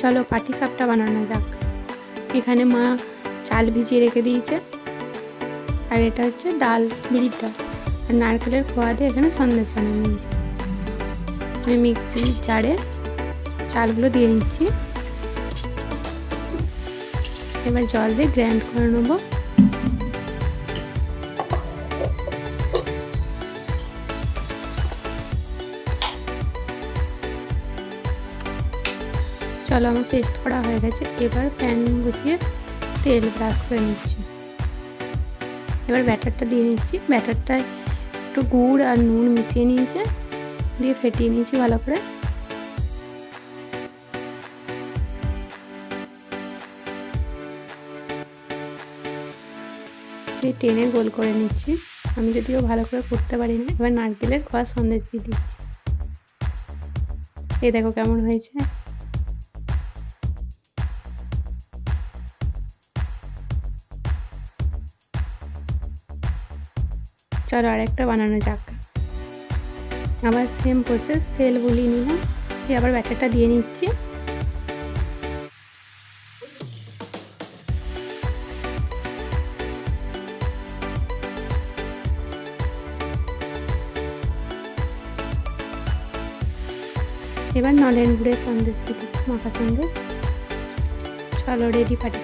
চলো পাটি সাপটা বানানো যাক। এখানে মা চাল ভিজিয়ে রেখে দিয়েছে। আর এটা হচ্ছে ডাল, বিড়ির ডাল। আর নারকেলের খোয়া দিয়ে এখানে সন্দেশ বানিয়ে নিয়েছি। আমি মিক্সি জারে চালগুলো দিয়ে নিচ্ছি। এবার জল দিয়ে গ্র্যান্ড করে নেব। চলো আমার পেস্ট করা হয়ে গেছে। এবার প্যান বসিয়ে তেল ব্রাশ করে নিচ্ছি। এবার ব্যাটারটা দিয়ে নিচ্ছি। ব্যাটারটায় একটু গুড় আর নুন মিশিয়ে নিয়েছে, দিয়ে ফেটিয়ে নিয়েছি ভালো করে। টেনে গোল করে নিচ্ছি। আমি যদিও ভালো করে করতে পারি না এবার নারকেলের খোয়া সন্দেশ দিয়ে দিচ্ছি। এ দেখো কেমন হয়েছে। চলো আরেকটা বানানো যাক। আবার সেম প্রসেস তেল বলিয়ে নিলাম। দিয়ে আবার ব্যাটারটা দিয়ে নিচ্ছি। এবার নলেন গুড়ের সন্দেশ দিয়ে দিচ্ছি, মাখা সন্দেশ। চলো রেডি পাটি